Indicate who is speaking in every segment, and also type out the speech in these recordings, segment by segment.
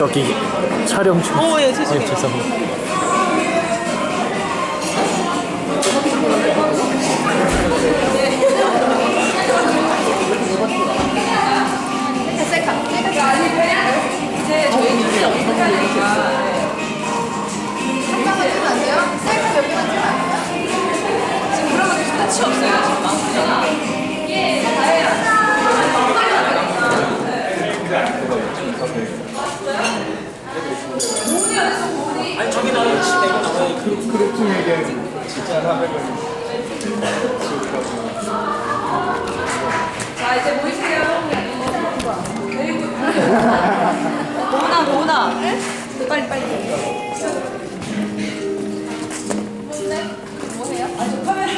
Speaker 1: 여기 촬영 중.
Speaker 2: 어, 예, 죄송해요.
Speaker 1: 네, 죄송합니다.
Speaker 2: 자, 이제 모이세요. 메리고. 모나, 모나. 빨리, 빨리.
Speaker 3: 뭐세요?
Speaker 2: 아, 저 카메라.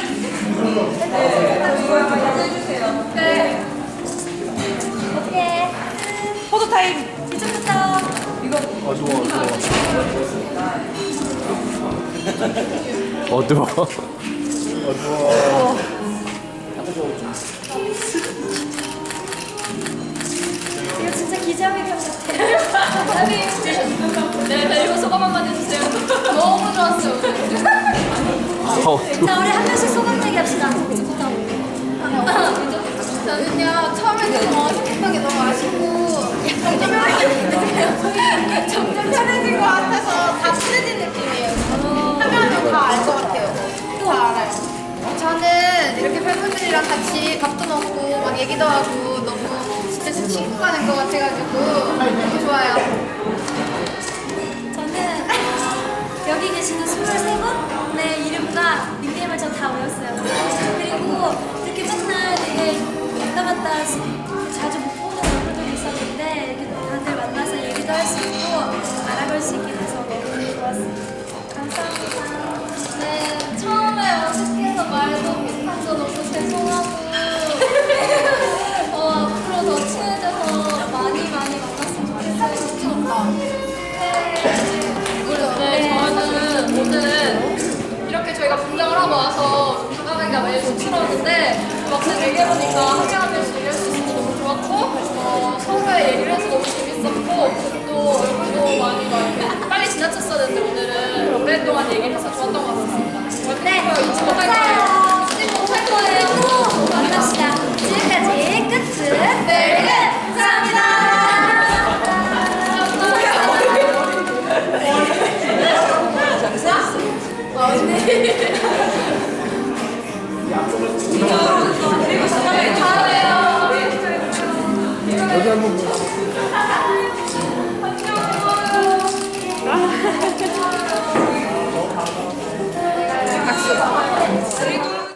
Speaker 2: 네, 이거 한번 해주세요. 네.
Speaker 3: 오케이.
Speaker 2: 포토 타임.
Speaker 3: 이쪽부터.
Speaker 2: 이거
Speaker 1: 어두워.
Speaker 3: 이거 진짜 기자회견 같아요. 네, 네, 이거 소감 한번 해주세요. 너무 좋았어요.
Speaker 1: 어두워.
Speaker 3: 자, 우리 한 명 팬분들이랑 같이 밥도 먹고 막 얘기도 하고 너무 진짜 제 친구가 된 것 같아가지고 너무 좋아요.
Speaker 4: 저는 여기 계시는 23분의 이름과 닉네임을 전다 외웠어요. 그리고 이렇게 맨날 되게 왔다 갔다 자주 못 보는 얼굴들이 있었는데 이렇게 다들 만나서 얘기도 할 수 있고 알아볼 수 있게
Speaker 3: 오늘 이렇게 저희가 분장을 하고 와서 좀 다가가기가 많이 쑥스러웠는데 막상 얘기해보니까 명씩 얘기할 수 있어서 너무 좋았고 어, 서로의 얘기를 해서 너무
Speaker 5: Yeah.